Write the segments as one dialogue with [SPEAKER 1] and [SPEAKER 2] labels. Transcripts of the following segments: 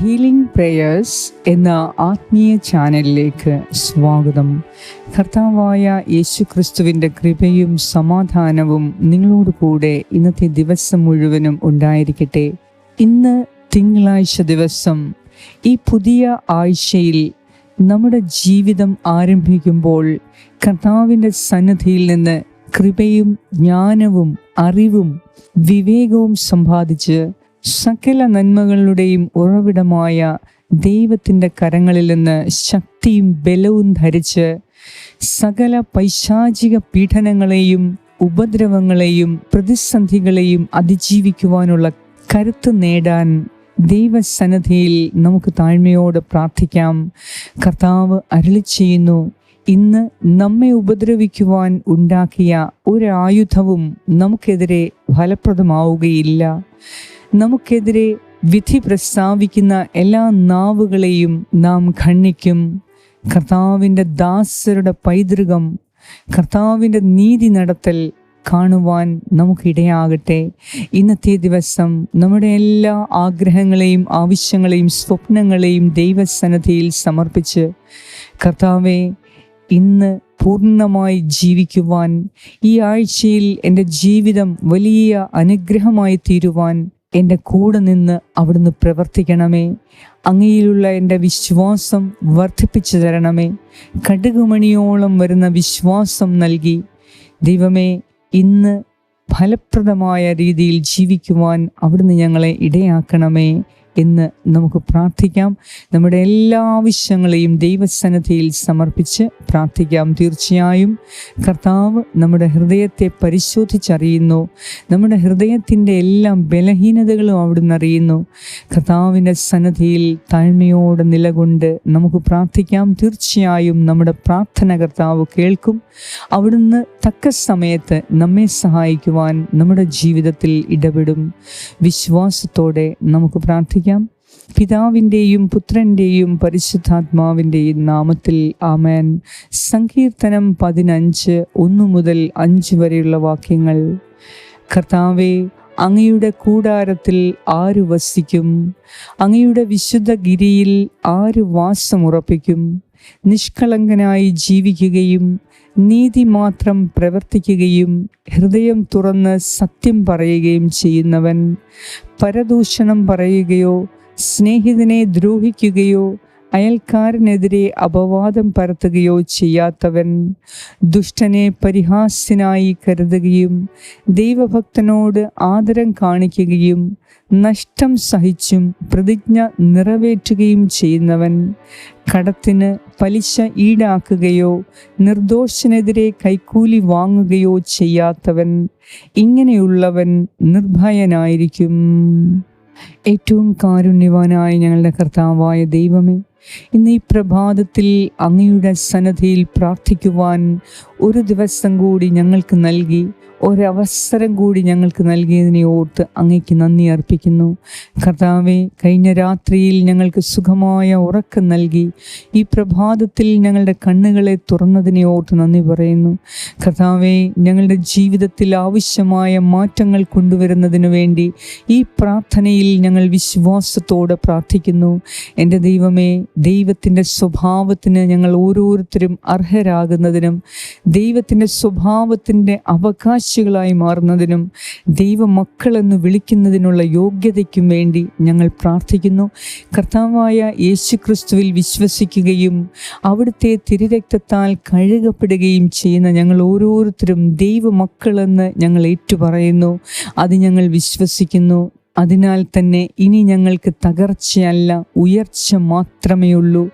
[SPEAKER 1] Healing prayers എന്ന ആത്മീയ ചാനലിലേക്ക് സ്വാഗതം. കർത്താവായ യേശു ക്രിസ്തുവിന്റെ കൃപയും സമാധാനവും നിങ്ങളോട് കൂടെ ഇന്നത്തെ ദിവസം മുഴുവനും ഉണ്ടായിരിക്കട്ടെ. ഇന്ന് തിങ്കളാഴ്ച ദിവസം ഈ പുതിയ ആഴ്ചയിൽ നമ്മുടെ ജീവിതം ആരംഭിക്കുമ്പോൾ കർത്താവിന്റെ സന്നിധിയിൽ നിന്ന് കൃപയും ജ്ഞാനവും അറിവും വിവേകവും സമ്പാദിച്ച് സകല നന്മകളുടെയും ഉറവിടമായ ദൈവത്തിന്റെ കരങ്ങളിൽ നിന്ന് ശക്തിയും ബലവും ധരിച്ച് സകല പൈശാചിക പീഡനങ്ങളെയും ഉപദ്രവങ്ങളെയും പ്രതിസന്ധികളെയും അതിജീവിക്കുവാനുള്ള കരുത്ത് നേടാൻ ദൈവസന്നദ്ധിയിൽ നമുക്ക് താഴ്മയോട് പ്രാർത്ഥിക്കാം. കർത്താവ് അരളി ചെയ്യുന്നു ഇന്ന് നമ്മെ ഉപദ്രവിക്കുവാൻ ഉണ്ടാക്കിയ ഒരായുധവും നമുക്കെതിരെ ഫലപ്രദമാവുകയില്ല. നമുക്കെതിരെ വിധി പ്രസ്താവിക്കുന്ന എല്ലാ നാവുകളെയും നാം ഖണ്ഡിക്കും. കർത്താവിന്റെ ദാസരുടെ പൈതൃകം കർത്താവിന്റെ നീതി നടത്തൽ കാണുവാൻ നമുക്കിടയാകട്ടെ. ഇന്നത്തെ ദിവസം നമ്മുടെ എല്ലാ ആഗ്രഹങ്ങളെയും ആവശ്യങ്ങളെയും സ്വപ്നങ്ങളെയും ദൈവസന്നദ്ധിയിൽ സമർപ്പിച്ച് കർത്താവെ ഇന്ന് പൂർണമായി ജീവിക്കുവാൻ ഈ ആഴ്ചയിൽ എന്റെ ജീവിതം വലിയ അനുഗ്രഹമായി തീരുവാൻ എന്റെ കൂടെ നിന്ന് അവിടുന്ന് പ്രവർത്തിക്കണമേ. അങ്ങയിലുള്ള എന്റെ വിശ്വാസം വർദ്ധിപ്പിച്ചു തരണമേ. കടുകുമണിയോളം വരുന്ന വിശ്വാസം നൽകി. ദൈവമേ ഇന്ന് ഫലപ്രദമായ രീതിയിൽ ജീവിക്കുവാൻ അവിടുന്ന് ഞങ്ങളെ ഇടയാക്കണമേ. എന്ന് നമുക്ക് പ്രാർത്ഥിക്കാം. നമ്മുടെ എല്ലാ ആവശ്യങ്ങളെയും ദൈവസന്നദ്ധിയിൽ സമർപ്പിച്ച് പ്രാർത്ഥിക്കാം. തീർച്ചയായും കർത്താവ് നമ്മുടെ ഹൃദയത്തെ പരിശോധിച്ചറിയുന്നു. നമ്മുടെ ഹൃദയത്തിന്റെ എല്ലാ ബലഹീനതകളും അവിടുന്ന് അറിയുന്നു. കർത്താവിന്റെ സന്നദ്ധിയിൽ താഴ്മയോടെ നിലകൊണ്ട് നമുക്ക് പ്രാർത്ഥിക്കാം. തീർച്ചയായും നമ്മുടെ പ്രാർത്ഥന കർത്താവ് കേൾക്കും. അവിടുന്ന് തക്ക സമയത്ത് നമ്മെ സഹായിക്കുവാൻ നമ്മുടെ ജീവിതത്തിൽ ഇടപെടും. വിശ്വാസത്തോടെ നമുക്ക് പ്രാർത്ഥിക്കാം. പിതാവിന്റെയും പുത്രന്റെയും പരിശുദ്ധാത്മാവിന്റെയും നാമത്തിൽ ആമേൻ. സങ്കീർത്തനം പതിനഞ്ച് ഒന്നു മുതൽ അഞ്ച് വരെയുള്ള വാക്യങ്ങൾ. കർത്താവെ അങ്ങയുടെ കൂടാരത്തിൽ ആര് വസിക്കും? അങ്ങയുടെ വിശുദ്ധ ഗിരിയിൽ ആരു വാസമുറപ്പിക്കും? നിഷ്കളങ്കനായി ജീവിക്കുകയും നീതി മാത്രം പ്രവർത്തിക്കുകയും ഹൃദയം തുറന്ന് സത്യം പറയുകയും ചെയ്യുന്നവൻ പരദൂഷണം പറയുകയോ സ്നേഹിതനെ ദ്രോഹിക്കുകയോ അയൽക്കാരനെതിരെ അപവാദം പരത്തുകയോ ചെയ്യാത്തവൻ ദുഷ്ടനെ പരിഹാസ്യനായി കരുതുകയും ദൈവഭക്തനോട് ആദരം കാണിക്കുകയും നഷ്ടം സഹിച്ചും പ്രതിജ്ഞ നിറവേറ്റുകയും ചെയ്യുന്നവൻ കടത്തിന് പലിശ ഈടാക്കുകയോ നിർദോഷനെതിരെ കൈക്കൂലി വാങ്ങുകയോ ചെയ്യാത്തവൻ ഇങ്ങനെയുള്ളവൻ നിർഭയനായിരിക്കും. ഏറ്റവും കാരുണ്യവാനായ ഞങ്ങളുടെ കർത്താവായ ദൈവമേ ഇന്ന് ഈ പ്രഭാതത്തിൽ അങ്ങയുടെ സന്നദ്ധിയിൽ പ്രാർത്ഥിക്കുവാൻ ഒരു ദിവസം കൂടി ഞങ്ങൾക്ക് നൽകി ഒരവസരം കൂടി ഞങ്ങൾക്ക് നൽകിയതിനെ ഓർത്ത് അങ്ങയ്ക്ക് നന്ദി അർപ്പിക്കുന്നു. കർത്താവെ കഴിഞ്ഞ രാത്രിയിൽ ഞങ്ങൾക്ക് സുഖമായ ഉറക്കം നൽകി. ഈ പ്രഭാതത്തിൽ ഞങ്ങളുടെ കണ്ണുകളെ തുറന്നതിനെ ഓർത്ത് നന്ദി പറയുന്നു. കർത്താവെ ഞങ്ങളുടെ ജീവിതത്തിൽ ആവശ്യമായ മാറ്റങ്ങൾ കൊണ്ടുവരുന്നതിനു വേണ്ടി ഈ പ്രാർത്ഥനയിൽ ഞങ്ങൾ വിശ്വാസത്തോടെ പ്രാർത്ഥിക്കുന്നു. എന്റെ ദൈവമേ ദൈവത്തിന്റെ സ്വഭാവത്തിന് ഞങ്ങൾ ഓരോരുത്തരും അർഹരാകുന്നതിനും ദൈവത്തിന്റെ സ്വഭാവത്തിന്റെ അവകാശികളായി മാറുന്നതിനും ദൈവമക്കളെന്ന് വിളിക്കുന്നതിനുള്ള യോഗ്യതയ്ക്കും വേണ്ടി ഞങ്ങൾ പ്രാർത്ഥിക്കുന്നു. കർത്താവായ യേശുക്രിസ്തുവിൽ വിശ്വസിക്കുകയും അവിടുത്തെ തിരുരക്തത്താൽ കഴുകപ്പെടുകയും ചെയ്യുന്ന ഞങ്ങൾ ഓരോരുത്തരും ദൈവമക്കളെന്ന് ഞങ്ങൾ ഏറ്റുപറയുന്നു. അത് ഞങ്ങൾ വിശ്വസിക്കുന്നു. അതിനാൽ തന്നെ ഇനി ഞങ്ങൾക്ക് തകർച്ചയല്ല ഉയർച്ച മാത്രമേ ഉള്ളൂ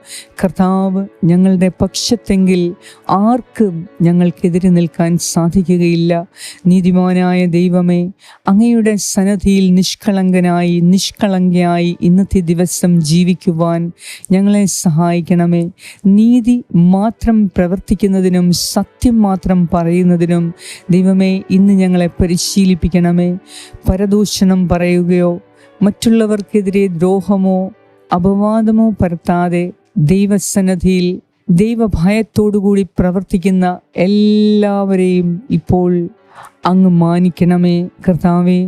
[SPEAKER 1] കർത്താവ് ഞങ്ങളുടെ പക്ഷത്തെങ്കിൽ ആർക്കും ഞങ്ങൾക്കെതിരെ നിൽക്കാൻ സാധിക്കുകയില്ല. നീതിമാനായ ദൈവമേ അങ്ങയുടെ സന്നദ്ധിയിൽ നിഷ്കളങ്കനായി നിഷ്കളങ്കയായി ഇന്നത്തെ ദിവസം ജീവിക്കുവാൻ ഞങ്ങളെ സഹായിക്കണമേ. നീതി മാത്രം പ്രവർത്തിക്കുന്നതിനും സത്യം മാത്രം പറയുന്നതിനും ദൈവമേ ഇന്ന് ഞങ്ങളെ പരിശീലിപ്പിക്കണമേ. പരദൂഷണം പറയുകയോ മറ്റുള്ളവർക്കെതിരെ ദ്രോഹമോ അപവാദമോ പരത്താതെ ദൈവസന്നദ്ധിയിൽ ദൈവഭയത്തോടുകൂടി പ്രവർത്തിക്കുന്ന എല്ലാവരെയും ഇപ്പോൾ അങ്ങ് മാനിക്കണമേ കർത്താവേ.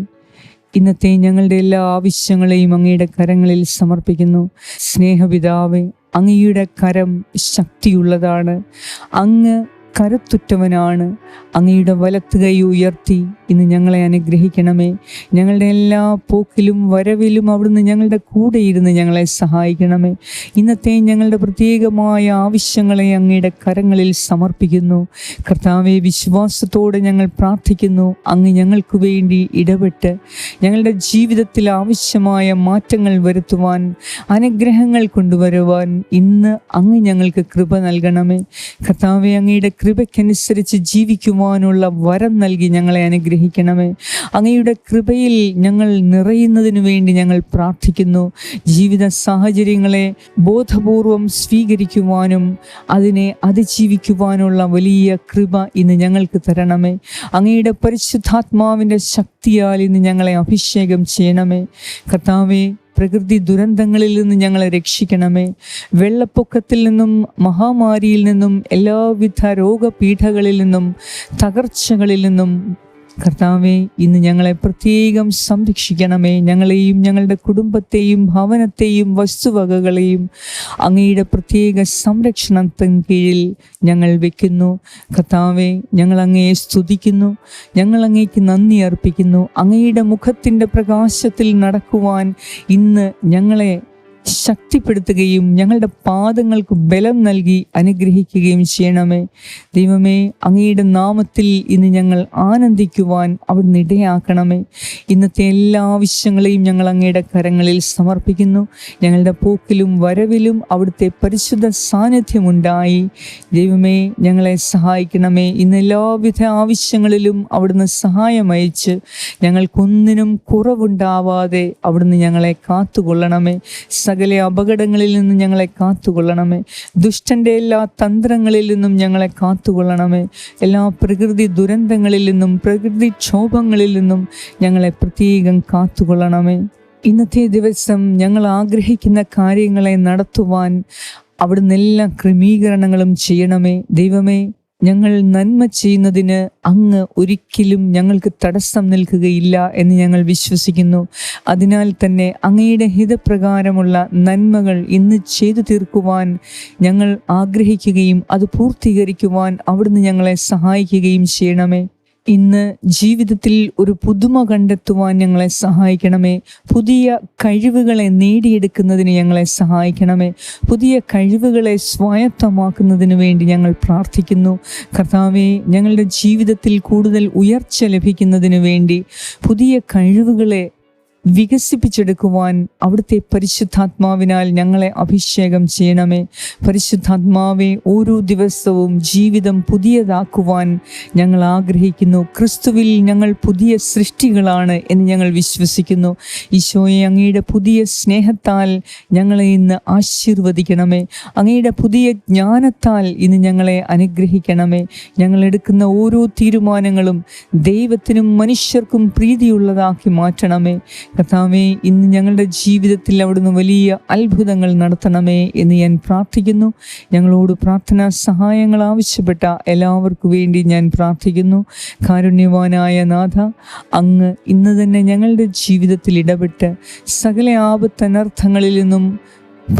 [SPEAKER 1] ഇന്നത്തെ ഞങ്ങളുടെ എല്ലാ ആവശ്യങ്ങളെയും അങ്ങയുടെ കരങ്ങളിൽ സമർപ്പിക്കുന്നു. സ്നേഹപിതാവേ അങ്ങയുടെ കരം ശക്തിയുള്ളതാണ്. അങ്ങ് കരുത്തുറ്റവനാണ്. അങ്ങയുടെ വലത്ത് കൈ ഉയർത്തി ഇന്ന് ഞങ്ങളെ അനുഗ്രഹിക്കണമേ. ഞങ്ങളുടെ എല്ലാ പോക്കിലും വരവിലും അവിടുന്ന് ഞങ്ങളുടെ കൂടെ ഇരുന്ന് ഞങ്ങളെ സഹായിക്കണമേ. ഇന്നത്തെ ഞങ്ങളുടെ പ്രത്യേകമായ ആവശ്യങ്ങളെ അങ്ങയുടെ കരങ്ങളിൽ സമർപ്പിക്കുന്നു. കർത്താവെ വിശ്വാസത്തോടെ ഞങ്ങൾ പ്രാർത്ഥിക്കുന്നു. അങ്ങ് ഞങ്ങൾക്ക് വേണ്ടി ഇടപെട്ട് ഞങ്ങളുടെ ജീവിതത്തിൽ ആവശ്യമായ മാറ്റങ്ങൾ വരുത്തുവാൻ അനുഗ്രഹങ്ങൾ കൊണ്ടുവരുവാൻ ഇന്ന് അങ്ങ് ഞങ്ങൾക്ക് കൃപ നൽകണമേ. കർത്താവെ അങ്ങയുടെ കൃപയ്ക്കനുസരിച്ച് ജീവിക്കുവാനുള്ള വരം നൽകി ഞങ്ങളെ അനുഗ്രഹിക്കണമേ അങ്ങയുടെ കൃപയിൽ ഞങ്ങൾ നിറയുന്നതിനു വേണ്ടി ഞങ്ങൾ പ്രാർത്ഥിക്കുന്നു. ജീവിത സാഹചര്യങ്ങളെ ബോധപൂർവം സ്വീകരിക്കുവാനും അതിനെ അതിജീവിക്കുവാനുള്ള വലിയ കൃപ ഇന്ന് ഞങ്ങൾക്ക് തരണമേ. അങ്ങയുടെ പരിശുദ്ധാത്മാവിന്റെ ശക്തിയാൽ ഇന്ന് ഞങ്ങളെ അഭിഷേകം ചെയ്യണമേ. കർത്താവെ പ്രകൃതി ദുരന്തങ്ങളിൽ നിന്ന് ഞങ്ങളെ രക്ഷിക്കണമേ. വെള്ളപ്പൊക്കത്തിൽ നിന്നും മഹാമാരിയിൽ നിന്നും എല്ലാവിധ രോഗപീഠകളിൽ നിന്നും തകർച്ചകളിൽ നിന്നും കർത്താവെ ഇന്ന് ഞങ്ങളെ പ്രത്യേകം സംരക്ഷിക്കണമേ. ഞങ്ങളെയും ഞങ്ങളുടെ കുടുംബത്തെയും ഭവനത്തെയും വസ്തുവകകളെയും അങ്ങയുടെ പ്രത്യേക സംരക്ഷണത്തിന് കീഴിൽ ഞങ്ങൾ വെക്കുന്നു. കർത്താവെ ഞങ്ങൾ അങ്ങയെ സ്തുതിക്കുന്നു. ഞങ്ങൾ അങ്ങേക്ക് നന്ദി അർപ്പിക്കുന്നു. അങ്ങയുടെ മുഖത്തിന്റെ പ്രകാശത്തിൽ നടക്കുവാൻ ഇന്ന് ഞങ്ങളെ ശക്തിപ്പെടുത്തുകയും ഞങ്ങളുടെ പാദങ്ങൾക്ക് ബലം നൽകി അനുഗ്രഹിക്കുകയും ചെയ്യണമേ. ദൈവമേ അങ്ങയുടെ നാമത്തിൽ ഇന്ന് ഞങ്ങൾ ആനന്ദിക്കുവാൻ അവിടുന്ന് ഇടയാക്കണമേ. ഇന്നത്തെ എല്ലാ ആവശ്യങ്ങളെയും ഞങ്ങൾ അങ്ങയുടെ കരങ്ങളിൽ സമർപ്പിക്കുന്നു. ഞങ്ങളുടെ പോക്കിലും വരവിലും അവിടുത്തെ പരിശുദ്ധ സാന്നിധ്യമുണ്ടായി. ദൈവമേ ഞങ്ങളെ സഹായിക്കണമേ. ഇന്ന് എല്ലാവിധ ആവശ്യങ്ങളിലും അവിടുന്ന് സഹായം അയച്ച് ഞങ്ങൾക്കൊന്നിനും കുറവുണ്ടാവാതെ അവിടുന്ന് ഞങ്ങളെ കാത്തുകൊള്ളണമേ. സകല അപകടങ്ങളിൽ നിന്നും ഞങ്ങളെ കാത്തുകൊള്ളണമേ. ദുഷ്ടന്റെ എല്ലാ തന്ത്രങ്ങളിൽ നിന്നും ഞങ്ങളെ കാത്തുകൊള്ളണമേ. എല്ലാ പ്രകൃതി ദുരന്തങ്ങളിൽ നിന്നും പ്രകൃതി ക്ഷോഭങ്ങളിൽ നിന്നും ഞങ്ങളെ പ്രത്യേകം കാത്തുകൊള്ളണമേ. ഇന്നത്തെ ദിവസം ഞങ്ങൾ ആഗ്രഹിക്കുന്ന കാര്യങ്ങളെ നടത്തുവാൻ അവിടുന്ന് എല്ലാ ക്രമീകരണങ്ങളും ചെയ്യണമേ. ദൈവമേ ഞങ്ങൾ നന്മ ചെയ്യുന്നതിന് അങ്ങ് ഒരിക്കലും ഞങ്ങൾക്ക് തടസ്സം നിൽക്കുകയില്ല എന്ന് ഞങ്ങൾ വിശ്വസിക്കുന്നു. അതിനാൽ തന്നെ അങ്ങയുടെ ഹിതപ്രകാരമുള്ള നന്മകൾ ഇന്ന് ചെയ്തു തീർക്കുവാൻ ഞങ്ങൾ ആഗ്രഹിക്കുകയും അത് പൂർത്തീകരിക്കുവാൻ അവിടുന്ന് ഞങ്ങളെ സഹായിക്കുകയും ചെയ്യണമേ. ഇന്ന് ജീവിതത്തിൽ ഒരു പുതുമ കണ്ടെത്തുവാൻ ഞങ്ങളെ സഹായിക്കണമേ. പുതിയ കഴിവുകളെ നേടിയെടുക്കുന്നതിന് ഞങ്ങളെ സഹായിക്കണമേ. പുതിയ കഴിവുകളെ സ്വായത്തമാക്കുന്നതിന് വേണ്ടി ഞങ്ങൾ പ്രാർത്ഥിക്കുന്നു. കർത്താവെ ഞങ്ങളുടെ ജീവിതത്തിൽ കൂടുതൽ ഉയർച്ച ലഭിക്കുന്നതിന് വേണ്ടി പുതിയ കഴിവുകളെ വികസിപ്പിച്ചെടുക്കുവാൻ അവിടുത്തെ പരിശുദ്ധാത്മാവിനാൽ ഞങ്ങളെ അഭിഷേകം ചെയ്യണമേ. പരിശുദ്ധാത്മാവെ ഓരോ ദിവസവും ജീവിതം പുതിയതാക്കുവാൻ ഞങ്ങൾ ആഗ്രഹിക്കുന്നു. ക്രിസ്തുവിൽ ഞങ്ങൾ പുതിയ സൃഷ്ടികളാണ് എന്ന് ഞങ്ങൾ വിശ്വസിക്കുന്നു. ഈശോയെ അങ്ങയുടെ പുതിയ സ്നേഹത്താൽ ഞങ്ങളെ ഇന്ന് ആശീർവദിക്കണമേ. അങ്ങയുടെ പുതിയ ജ്ഞാനത്താൽ ഇന്ന് ഞങ്ങളെ അനുഗ്രഹിക്കണമേ. ഞങ്ങൾ എടുക്കുന്ന ഓരോ തീരുമാനങ്ങളും ദൈവത്തിനും മനുഷ്യർക്കും പ്രീതിയുള്ളതാക്കി മാറ്റണമേ. കർത്താവേ ഇന്ന് ഞങ്ങളുടെ ജീവിതത്തിൽ അവിടുന്ന് വലിയ അത്ഭുതങ്ങൾ നടത്തണമേ എന്ന് ഞാൻ പ്രാർത്ഥിക്കുന്നു. ഞങ്ങളോട് പ്രാർത്ഥനാ സഹായങ്ങൾ ആവശ്യപ്പെട്ട എല്ലാവർക്കു വേണ്ടി ഞാൻ പ്രാർത്ഥിക്കുന്നു. കാരുണ്യവാനായ നാഥ അങ്ങ് ഇന്ന് തന്നെ ഞങ്ങളുടെ ജീവിതത്തിൽ ഇടപെട്ട് സകല ആപത്തനർത്ഥങ്ങളിൽ നിന്നും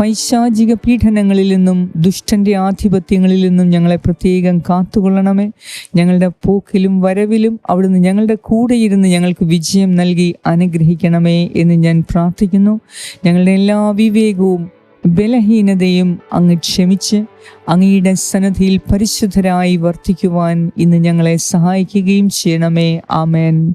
[SPEAKER 1] പൈശാചിക പീഡനങ്ങളിൽ നിന്നും ദുഷ്ടന്റെ ആധിപത്യങ്ങളിൽ നിന്നും ഞങ്ങളെ പ്രത്യേകം കാത്തുകൊള്ളണമേ. ഞങ്ങളുടെ പോക്കിലും വരവിലും അവിടുന്ന് ഞങ്ങളുടെ കൂടെ ഇരുന്ന് ഞങ്ങൾക്ക് വിജയം നൽകി അനുഗ്രഹിക്കണമേ എന്ന് ഞാൻ പ്രാർത്ഥിക്കുന്നു. ഞങ്ങളുടെ എല്ലാ വിവേകവും ബലഹീനതയും അങ്ങ് ക്ഷമിച്ച് അങ്ങയുടെ സന്നദ്ധിയിൽ പരിശുദ്ധരായി വർത്തിക്കുവാൻ ഇന്ന് ഞങ്ങളെ സഹായിക്കുകയും ചെയ്യണമേ. ആമേൻ.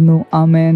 [SPEAKER 1] അങ്ങയുടേതാകുന്നു ആമേൻ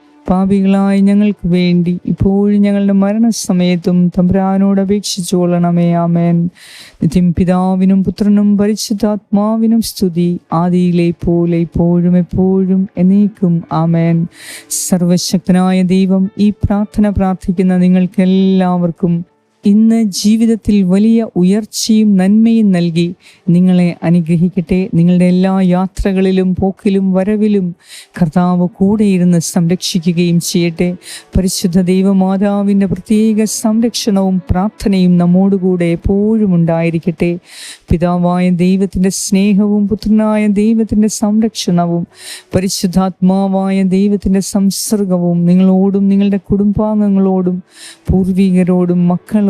[SPEAKER 1] പാപികളായ ഞങ്ങൾക്ക് വേണ്ടി ഇപ്പോഴും ഞങ്ങളുടെ മരണസമയത്തും തമ്പുരാനോട് അപേക്ഷിച്ചു കൊള്ളണമേ ആമേൻ. നിത്യം പിതാവിനും പുത്രനും പരിശുദ്ധാത്മാവിനും സ്തുതി ആദിയിലെ പോലെ ഇപ്പോഴും എപ്പോഴും എന്നേക്കും ആമേൻ. സർവശക്തനായ ദൈവം ഈ പ്രാർത്ഥന പ്രാർത്ഥിക്കുന്ന നിങ്ങൾക്കെല്ലാവർക്കും ഇന്ന് ജീവിതത്തിൽ വലിയ ഉയർച്ചയും നന്മയും നൽകി നിങ്ങളെ അനുഗ്രഹിക്കട്ടെ. നിങ്ങളുടെ എല്ലാ യാത്രകളിലും പോക്കിലും വരവിലും കർത്താവ് കൂടെ ഇരുന്ന് സംരക്ഷിക്കുകയും ചെയ്യട്ടെ. പരിശുദ്ധ ദൈവമാതാവിന്റെ പ്രത്യേക സംരക്ഷണവും പ്രാർത്ഥനയും നമ്മോടുകൂടെ എപ്പോഴും ഉണ്ടായിരിക്കട്ടെ. പിതാവായ ദൈവത്തിന്റെ സ്നേഹവും പുത്രനായ ദൈവത്തിന്റെ സംരക്ഷണവും പരിശുദ്ധാത്മാവായ ദൈവത്തിന്റെ സംസർഗവും നിങ്ങളോടും നിങ്ങളുടെ കുടുംബാംഗങ്ങളോടും പൂർവികരോടും മക്കളോടും